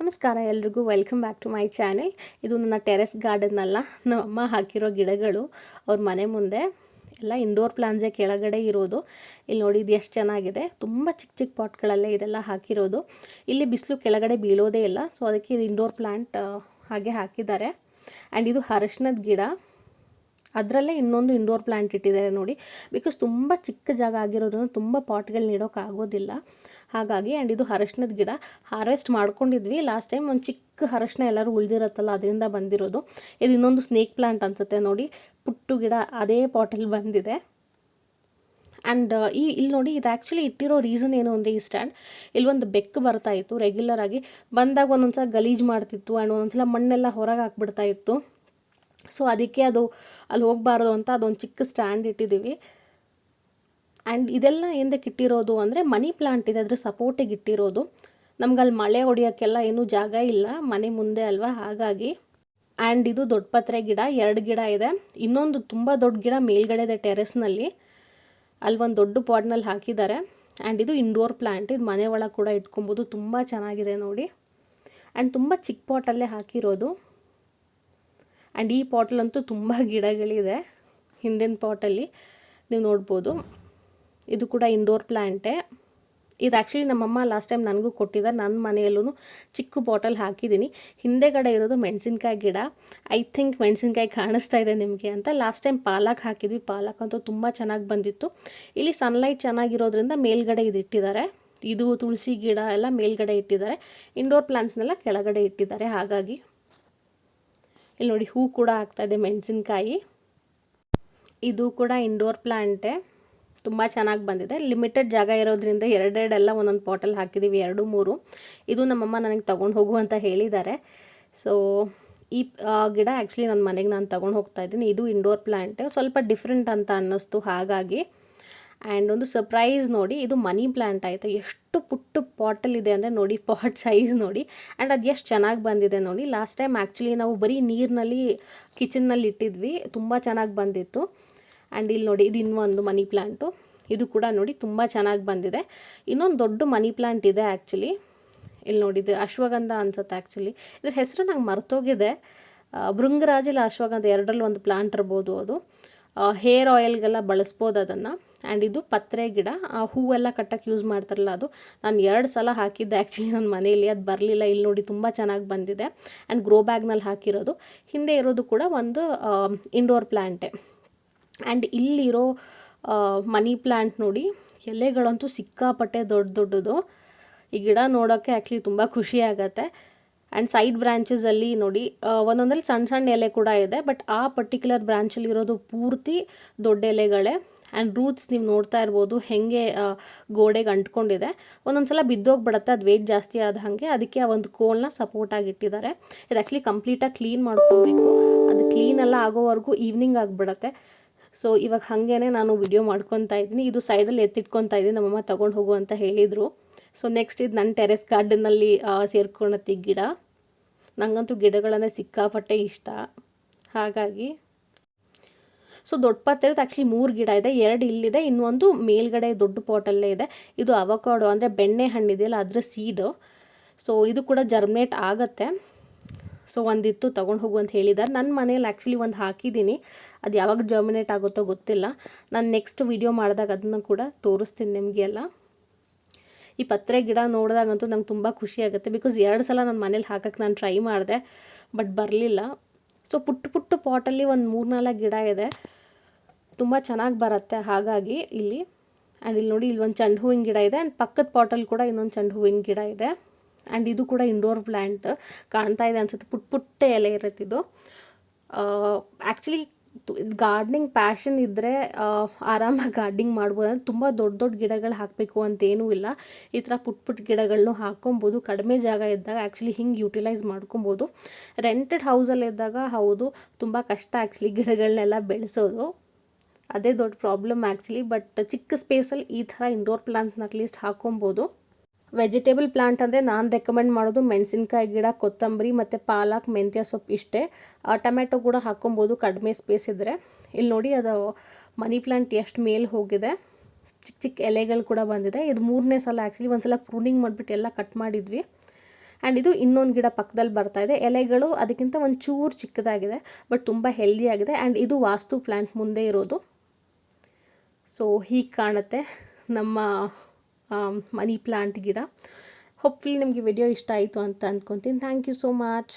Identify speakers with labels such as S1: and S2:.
S1: ನಮಸ್ಕಾರ ಎಲ್ರಿಗೂ. Welcome back to my channel ಇದು ನನ್ನ ಟೆರೆಸ್ ಗಾರ್ಡನ್ ಅಲ್ಲ. ನಮ್ಮ ಹಾಕಿರೋ ಗಿಡಗಳು ಅವ್ರ ಮನೆ ಮುಂದೆ. ಎಲ್ಲ ಇಂಡೋರ್ ಪ್ಲಾನ್ಸೇ ಕೆಳಗಡೆ ಇರೋದು. ಇಲ್ಲಿ ನೋಡಿ ಇದು ಎಷ್ಟು ಚೆನ್ನಾಗಿದೆ. ತುಂಬ ಚಿಕ್ಕ ಚಿಕ್ಕ ಪಾಟ್ಗಳಲ್ಲೇ ಇದೆಲ್ಲ ಹಾಕಿರೋದು. ಇಲ್ಲಿ ಬಿಸಿಲು ಕೆಳಗಡೆ ಬೀಳೋದೇ ಇಲ್ಲ. ಸೊ ಅದಕ್ಕೆ ಇದು ಇಂಡೋರ್ ಪ್ಲಾಂಟ್ ಹಾಗೆ ಹಾಕಿದ್ದಾರೆ. ಆ್ಯಂಡ್ ಇದು ಅರಶಿನದ ಗಿಡ. ಅದರಲ್ಲೇ ಇನ್ನೊಂದು ಇಂಡೋರ್ ಪ್ಲಾಂಟ್ ಇಟ್ಟಿದ್ದಾರೆ ನೋಡಿ. ಬಿಕಾಸ್ ತುಂಬ ಚಿಕ್ಕ ಜಾಗ ಆಗಿರೋದ್ರಿಂದ ತುಂಬ ಪಾಟ್ಗಳು ನೀಡೋಕ್ಕಾಗೋದಿಲ್ಲ ಹಾಗಾಗಿ ಆ್ಯಂಡ್ ಇದು ಅರಶಿನದ ಗಿಡ. ಹಾರ್ವೆಸ್ಟ್ ಮಾಡ್ಕೊಂಡಿದ್ವಿ. ಲಾಸ್ಟ್ ಟೈಮ್ ಒಂದು ಚಿಕ್ಕ ಅರಶಿನ ಎಲ್ಲರೂ ಉಳಿದಿರತ್ತಲ್ಲ, ಅದರಿಂದ ಬಂದಿರೋದು. ಇದು ಇನ್ನೊಂದು ಸ್ನೇಕ್ ಪ್ಲಾಂಟ್ ಅನಿಸುತ್ತೆ ನೋಡಿ. ಪುಟ್ಟು ಗಿಡ ಅದೇ ಪಾಟಲ್ಲಿ ಬಂದಿದೆ. ಆ್ಯಂಡ್ ಈ, ಇಲ್ಲಿ ನೋಡಿ, ಇದು ಆ್ಯಕ್ಚುಲಿ ಇಟ್ಟಿರೋ ರೀಸನ್ ಏನು ಅಂದರೆ ಈ ಸ್ಟ್ಯಾಂಡ್ ಇಲ್ಲೊಂದು ಬೆಕ್ಕು ಬರ್ತಾ ಇತ್ತು ರೆಗ್ಯುಲರ್ ಆಗಿ. ಬಂದಾಗ ಒಂದೊಂದು ಸಲ ಗಲೀಜು ಮಾಡ್ತಿತ್ತು ಆ್ಯಂಡ್ ಒಂದೊಂದು ಸಲ ಮಣ್ಣೆಲ್ಲ ಹೊರಗೆ ಹಾಕ್ಬಿಡ್ತಾ ಇತ್ತು. ಸೊ ಅದಕ್ಕೆ ಅದು ಅಲ್ಲಿ ಹೋಗಬಾರ್ದು ಅಂತ ಅದೊಂದು ಚಿಕ್ಕ ಸ್ಟ್ಯಾಂಡ್ ಇಟ್ಟಿದ್ದೀವಿ. ಆ್ಯಂಡ್ ಇದೆಲ್ಲ ಏನಕ್ಕೆ ಇಟ್ಟಿರೋದು ಅಂದರೆ ಮನಿ ಪ್ಲಾಂಟ್ ಇದೆ, ಅದ್ರ ಸಪೋರ್ಟಿಗೆ ಇಟ್ಟಿರೋದು. ನಮ್ಗೆ ಅಲ್ಲಿ ಮಳೆ ಹೊಡಿಯೋಕ್ಕೆಲ್ಲ ಏನೂ ಜಾಗ ಇಲ್ಲ, ಮನೆ ಮುಂದೆ ಅಲ್ವಾ? ಹಾಗಾಗಿ ಆ್ಯಂಡ್ ಇದು ದೊಡ್ಡ ಪತ್ರೆ ಗಿಡ, ಎರಡು ಗಿಡ ಇದೆ. ಇನ್ನೊಂದು ತುಂಬ ದೊಡ್ಡ ಗಿಡ ಮೇಲ್ಗಡೆ ಇದೆ ಟೆರೆಸ್ನಲ್ಲಿ ಅಲ್ಲಿ ಒಂದು ದೊಡ್ಡ ಪಾಟ್ನಲ್ಲಿ ಹಾಕಿದ್ದಾರೆ. ಆ್ಯಂಡ್ ಇದು ಇಂಡೋರ್ ಪ್ಲ್ಯಾಂಟ್ ಇದು ಮನೆ ಒಳಗೆ ಕೂಡ ಇಟ್ಕೊಬೋದು. ತುಂಬ ಚೆನ್ನಾಗಿದೆ ನೋಡಿ. ಆ್ಯಂಡ್ ತುಂಬ ಚಿಕ್ಕ ಪಾಟಲ್ಲೇ ಹಾಕಿರೋದು. ಆ್ಯಂಡ್ ಈ ಪಾಟಲ್ಲಂತೂ ತುಂಬ ಗಿಡಗಳಿದೆ. ಹಿಂದಿನ ಪಾಟಲ್ಲಿ ನೀವು ನೋಡ್ಬೋದು. ಇದು ಕೂಡ ಇಂಡೋರ್ ಪ್ಲ್ಯಾಂಟೇ ಇದು ಆ್ಯಕ್ಚುಲಿ ನಮ್ಮಮ್ಮ ಲಾಸ್ಟ್ ಟೈಮ್ ನನಗೂ ಕೊಟ್ಟಿದ್ದಾರೆ ನನ್ನ ಮನೆಯಲ್ಲೂ ಚಿಕ್ಕ ಬಾಟಲ್ ಹಾಕಿದ್ದೀನಿ. ಹಿಂದೆಗಡೆ ಇರೋದು ಮೆಣಸಿನ್ಕಾಯಿ ಗಿಡ. ಐ ಥಿಂಕ್ ಮೆಣಸಿನ್ಕಾಯಿ ಕಾಣಿಸ್ತಾ ಇದೆ ನಿಮಗೆ ಅಂತ. ಲಾಸ್ಟ್ ಟೈಮ್ ಪಾಲಕ್ ಹಾಕಿದ್ವಿ. ಪಾಲಕ್ ಅಂತೂ ತುಂಬ ಚೆನ್ನಾಗಿ ಬಂದಿತ್ತು. ಇಲ್ಲಿ ಸನ್ಲೈಟ್ ಚೆನ್ನಾಗಿರೋದ್ರಿಂದ ಮೇಲ್ಗಡೆ ಇದು ಇಟ್ಟಿದ್ದಾರೆ. ಇದು ತುಳಸಿ ಗಿಡ ಎಲ್ಲ ಮೇಲ್ಗಡೆ ಇಟ್ಟಿದ್ದಾರೆ. ಇಂಡೋರ್ ಪ್ಲಾಂಟ್ಸ್ನೆಲ್ಲ ಕೆಳಗಡೆ ಇಟ್ಟಿದ್ದಾರೆ. ಹಾಗಾಗಿ ಇಲ್ಲಿ ನೋಡಿ ಹೂ ಕೂಡ ಆಗ್ತಾ ಇದೆ ಮೆಣಸಿನ್ಕಾಯಿ. ಇದು ಕೂಡ ಇಂಡೋರ್ ಪ್ಲ್ಯಾಂಟೇ ತುಂಬ ಚೆನ್ನಾಗಿ ಬಂದಿದೆ. ಲಿಮಿಟೆಡ್ ಜಾಗ ಇರೋದ್ರಿಂದ ಎರಡೆರಡೆಲ್ಲ ಒಂದೊಂದು ಪಾಟಲ್ಲಿ ಹಾಕಿದ್ದೀವಿ ಎರಡು, ಮೂರು. ಇದು ನಮ್ಮಮ್ಮ ನನಗೆ ತೊಗೊಂಡು ಹೋಗು ಅಂತ ಹೇಳಿದ್ದಾರೆ. ಸೊ ಈ ಗಿಡ ಆ್ಯಕ್ಚುಲಿ ನನ್ನ ಮನೆಗೆ ನಾನು ತೊಗೊಂಡು ಹೋಗ್ತಾ ಇದ್ದೀನಿ. ಇದು ಇಂಡೋರ್ ಪ್ಲಾಂಟೆ ಸ್ವಲ್ಪ ಡಿಫ್ರೆಂಟ್ ಅಂತ ಅನ್ನಿಸ್ತು, ಹಾಗಾಗಿ. ಆ್ಯಂಡ್ ಒಂದು ಸರ್ಪ್ರೈಸ್ ನೋಡಿ, ಇದು ಮನಿ ಪ್ಲ್ಯಾಂಟ್ ಆಯಿತು. ಎಷ್ಟು ಪುಟ್ಟು ಪಾಟಲ್ಲಿದೆ ಅಂದರೆ ನೋಡಿ, ಪಾಟ್ ಸೈಜ್ ನೋಡಿ. ಆ್ಯಂಡ್ ಅದು ಎಷ್ಟು ಚೆನ್ನಾಗಿ ಬಂದಿದೆ ನೋಡಿ. ಲಾಸ್ಟ್ ಟೈಮ್ ಆ್ಯಕ್ಚುಲಿ ನಾವು ಬರೀ ನೀರಿನಲ್ಲಿ, ಕಿಚನ್ನಲ್ಲಿ ಇಟ್ಟಿದ್ವಿ. ತುಂಬ ಚೆನ್ನಾಗಿ ಬಂದಿತ್ತು. ಆ್ಯಂಡ್ ಇಲ್ಲಿ ನೋಡಿ, ಇದು ಇನ್ನೊಂದು ಮನಿ ಪ್ಲ್ಯಾಂಟು ಇದು ಕೂಡ ನೋಡಿ ತುಂಬ ಚೆನ್ನಾಗಿ ಬಂದಿದೆ. ಇನ್ನೊಂದು ದೊಡ್ಡ ಮನಿ ಪ್ಲ್ಯಾಂಟ್ ಇದೆ ಆ್ಯಕ್ಚುಲಿ. ಇಲ್ಲಿ ನೋಡಿದ್ದು ಅಶ್ವಗಂಧ ಅನ್ಸುತ್ತೆ ಆ್ಯಕ್ಚುಲಿ. ಇದ್ರ ಹೆಸರು ನಂಗೆ ಮರ್ತೋಗಿದೆ. ಭೃಂಗರಾಜಿಲ್ಲ ಅಶ್ವಗಂಧ, ಎರಡರಲ್ಲಿ ಒಂದು ಪ್ಲ್ಯಾಂಟ್ ಇರ್ಬೋದು ಅದು. ಹೇರ್ ಆಯಿಲ್ಗೆಲ್ಲ ಬಳಸ್ಬೋದು ಅದನ್ನು. ಆ್ಯಂಡ್ ಇದು ಪತ್ರೆ ಗಿಡ. ಆ ಹೂವೆಲ್ಲ ಕಟ್ಟಕ್ಕೆ ಯೂಸ್ ಮಾಡ್ತಾರಲ್ಲ ಅದು. ನಾನು ಎರಡು ಸಲ ಹಾಕಿದ್ದೆ ಆ್ಯಕ್ಚುಲಿ ನನ್ನ ಮನೆಯಲ್ಲಿ. ಅದು ಬರಲಿಲ್ಲ. ಇಲ್ಲಿ ನೋಡಿ ತುಂಬ ಚೆನ್ನಾಗಿ ಬಂದಿದೆ. ಆ್ಯಂಡ್ ಗ್ರೋ ಬ್ಯಾಗ್ನಲ್ಲಿ ಹಾಕಿರೋದು. ಹಿಂದೆ ಇರೋದು ಕೂಡ ಒಂದು ಇಂಡೋರ್ ಪ್ಲ್ಯಾಂಟೆ ಆ್ಯಂಡ್ ಇಲ್ಲಿರೋ ಮನಿ ಪ್ಲ್ಯಾಂಟ್ ನೋಡಿ ಎಲೆಗಳಂತೂ ಸಿಕ್ಕಾಪಟ್ಟೆ ದೊಡ್ಡ ದೊಡ್ಡದು. ಈ ಗಿಡ ನೋಡೋಕ್ಕೆ ಆ್ಯಕ್ಚುಲಿ ತುಂಬ ಖುಷಿ ಆಗುತ್ತೆ. ಆ್ಯಂಡ್ ಸೈಡ್ ಬ್ರ್ಯಾಂಚಸಲ್ಲಿ ನೋಡಿ ಒಂದೊಂದಲ್ಲಿ ಸಣ್ಣ ಸಣ್ಣ ಎಲೆ ಕೂಡ ಇದೆ. ಬಟ್ ಆ ಪರ್ಟಿಕ್ಯುಲರ್ ಬ್ರ್ಯಾಂಚಲ್ಲಿ ಇರೋದು ಪೂರ್ತಿ ದೊಡ್ಡ ಎಲೆಗಳೇ. ಆ್ಯಂಡ್ ರೂಟ್ಸ್ ನೀವು ನೋಡ್ತಾ ಇರ್ಬೋದು, ಹೇಗೆ ಗೋಡೆಗೆ ಅಂಟ್ಕೊಂಡಿದೆ. ಒಂದೊಂದು ಸಲ ಬಿದ್ದೋಗ್ಬಿಡುತ್ತೆ, ಅದು ವೇಟ್ ಜಾಸ್ತಿ ಆದ ಹಾಗೆ. ಅದಕ್ಕೆ ಆ ಒಂದು ಕೋಲ್ನ ಸಪೋರ್ಟಾಗಿ ಇಟ್ಟಿದ್ದಾರೆ. ಇದು ಆ್ಯಕ್ಚುಲಿ ಕಂಪ್ಲೀಟಾಗಿ ಕ್ಲೀನ್ ಮಾಡ್ಕೊಬೇಕು. ಅದು ಕ್ಲೀನ್ ಎಲ್ಲ ಆಗೋವರೆಗೂ ಈವ್ನಿಂಗ್ ಆಗಿಬಿಡತ್ತೆ. ಸೊ ಇವಾಗ ಹಾಗೇ ನಾನು ವಿಡಿಯೋ ಮಾಡ್ಕೊತಾ ಇದ್ದೀನಿ. ಇದು ಸೈಡಲ್ಲಿ ಎತ್ತಿಟ್ಕೊತಾ ಇದ್ದೀನಿ. ನಮ್ಮಮ್ಮ ತೊಗೊಂಡು ಹೋಗು ಅಂತ ಹೇಳಿದರು. ಸೊ ನೆಕ್ಸ್ಟ್ ಇದು ನನ್ನ ಟೆರೆಸ್ ಗಾರ್ಡನ್ನಲ್ಲಿ ಸೇರ್ಕೊಳತ್ತಿ ಗಿಡ. ನನಗಂತೂ ಗಿಡಗಳನ್ನೇ ಸಿಕ್ಕಾಪಟ್ಟೆ ಇಷ್ಟ. ಹಾಗಾಗಿ ಸೊ ದೊಡ್ಡ ಪಾತ್ರೆ ಆ್ಯಕ್ಚುಲಿ ಮೂರು ಗಿಡ ಇದೆ. ಎರಡು ಇಲ್ಲಿದೆ, ಇನ್ನೊಂದು ಮೇಲ್ಗಡೆ ದೊಡ್ಡ ಪಾಟಲ್ಲೇ ಇದೆ. ಇದು ಅವಕಾಡೋ ಅಂದರೆ ಬೆಣ್ಣೆ ಹಣ್ಣಿದೆಯಲ್ಲ ಅದರ ಸೀಡು ಸೊ ಇದು ಕೂಡ ಜರ್ಮಿನೇಟ್ ಆಗುತ್ತೆ. ಸೊ ಒಂದಿತ್ತು ತೊಗೊಂಡು ಹೋಗು ಅಂತ ಹೇಳಿದ್ದಾರೆ. ನನ್ನ ಮನೇಲಿ ಆ್ಯಕ್ಚುಲಿ ಒಂದು ಹಾಕಿದ್ದೀನಿ. ಅದು ಯಾವಾಗ ಜರ್ಮಿನೇಟ್ ಆಗುತ್ತೋ ಗೊತ್ತಿಲ್ಲ. ನಾನು ನೆಕ್ಸ್ಟ್ ವಿಡಿಯೋ ಮಾಡಿದಾಗ ಅದನ್ನು ಕೂಡ ತೋರಿಸ್ತೀನಿ ನಿಮಗೆಲ್ಲ. ಈ ಪತ್ರೆ ಗಿಡ ನೋಡಿದಾಗಂತೂ ನಂಗೆ ತುಂಬ ಖುಷಿ ಆಗುತ್ತೆ. ಬಿಕಾಸ್ ಎರಡು ಸಲ ನನ್ನ ಮನೇಲಿ ಹಾಕಕ್ಕೆ ನಾನು ಟ್ರೈ ಮಾಡಿದೆ ಬಟ್ ಬರಲಿಲ್ಲ. ಸೊ ಪುಟ್ಟ ಪುಟ್ಟ ಪಾಟಲ್ಲಿ ಒಂದು ಮೂರು ನಾಲ್ಕು ಗಿಡ ಇದೆ. ತುಂಬ ಚೆನ್ನಾಗಿ ಬರುತ್ತೆ ಹಾಗಾಗಿ ಇಲ್ಲಿ. ಆ್ಯಂಡ್ ಇಲ್ಲಿ ನೋಡಿ, ಇಲ್ಲಿ ಒಂದು ಚೆಂಡು ಹೂವಿನ ಗಿಡ ಇದೆ. ಆ್ಯಂಡ್ ಪಕ್ಕದ ಪಾಟಲ್ಲಿ ಕೂಡ ಇನ್ನೊಂದು ಚೆಂಡು ಹೂವಿನ ಗಿಡ ಇದೆ. ಆ್ಯಂಡ್ ಇದು ಕೂಡ ಇಂಡೋರ್ ಪ್ಲ್ಯಾಂಟ್ ಕಾಣ್ತಾ ಇದೆ ಅನ್ಸುತ್ತೆ. ಪುಟ್ಟ ಪುಟ್ಟ ಎಲೆ ಇರುತ್ತೆ ಇದು. ಆ್ಯಕ್ಚುಲಿ ಗಾರ್ಡ್ನಿಂಗ್ ಪ್ಯಾಷನ್ ಇದ್ದರೆ ಆರಾಮಾಗಿ ಗಾರ್ಡ್ನಿಂಗ್ ಮಾಡ್ಬೋದು. ಅಂದರೆ ತುಂಬ ದೊಡ್ಡ ದೊಡ್ಡ ಗಿಡಗಳು ಹಾಕಬೇಕು ಅಂತೇನೂ ಇಲ್ಲ. ಈ ಥರ ಪುಟ್ಟ ಪುಟ್ಟ ಗಿಡಗಳನ್ನು ಹಾಕ್ಕೊಬೋದು. ಕಡಿಮೆ ಜಾಗ ಇದ್ದಾಗ ಆ್ಯಕ್ಚುಲಿ ಹಿಂಗೆ ಯುಟಿಲೈಸ್ ಮಾಡ್ಕೊಬೋದು. ರೆಂಟೆಡ್ ಹೌಸಲ್ಲಿದ್ದಾಗ ಹೌದು, ತುಂಬ ಕಷ್ಟ ಆ್ಯಕ್ಚುಲಿ ಗಿಡಗಳನ್ನೆಲ್ಲ ಬೆಳೆಸೋದು. ಅದೇ ದೊಡ್ಡ ಪ್ರಾಬ್ಲಮ್ ಆ್ಯಕ್ಚುಲಿ ಬಟ್ ಚಿಕ್ಕ ಸ್ಪೇಸಲ್ಲಿ ಈ ಥರ ಇಂಡೋರ್ ಪ್ಲಾಂಟ್ಸ್ನ ಅಟ್ಲೀಸ್ಟ್ ಹಾಕ್ಕೊಬೋದು. ವೆಜಿಟೇಬಲ್ ಪ್ಲಾಂಟ್ ಅಂದರೆ ನಾನು ರೆಕಮೆಂಡ್ ಮಾಡೋದು ಮೆಣಸಿನ್ಕಾಯಿ ಗಿಡ, ಕೊತ್ತಂಬರಿ ಮತ್ತು ಪಾಲಕ್, ಮೆಂತ್ಯ ಸೊಪ್ಪು ಇಷ್ಟೇ. ಟೊಮೆಟೊ ಕೂಡ ಹಾಕ್ಕೊಬೋದು, ಕಡಿಮೆ ಸ್ಪೇಸ್ ಇದ್ದರೆ ಇಲ್ಲಿ ನೋಡಿ ಅದು ಮನಿ ಪ್ಲಾಂಟ್ ಎಷ್ಟು ಮೇಲೆ ಹೋಗಿದೆ. ಚಿಕ್ಕ ಚಿಕ್ಕ ಎಲೆಗಳು ಕೂಡ ಬಂದಿದೆ. ಇದು ಮೂರನೇ ಸಲ ಆ್ಯಕ್ಚುಲಿ ಒಂದು ಸಲ ಪ್ರೂನಿಂಗ್ ಮಾಡಿಬಿಟ್ಟು ಎಲ್ಲ ಕಟ್ ಮಾಡಿದ್ವಿ. ಆ್ಯಂಡ್ ಇದು ಇನ್ನೊಂದು ಗಿಡ ಪಕ್ಕದಲ್ಲಿ ಬರ್ತಾ ಇದೆ. ಎಲೆಗಳು ಅದಕ್ಕಿಂತ ಒಂದು ಚೂರು ಚಿಕ್ಕದಾಗಿದೆ ಬಟ್ ತುಂಬ ಹೆಲ್ದಿಯಾಗಿದೆ ಆ್ಯಂಡ್ ಇದು ವಾಸ್ತು ಪ್ಲ್ಯಾಂಟ್ ಮುಂದೆ ಇರೋದು. ಸೊ ಹೀಗೆ ಕಾಣುತ್ತೆ ನಮ್ಮ ಮನಿ ಪ್ಲಾಂಟ್ ಗಿಡ. ಹೋಪ್ಫುಲಿ ನಿಮಗೆ ವಿಡಿಯೋ ಇಷ್ಟ ಆಯಿತು ಅಂತ ಅಂದ್ಕೊತೀನಿ ಥ್ಯಾಂಕ್ ಯು ಸೋ ಮಚ್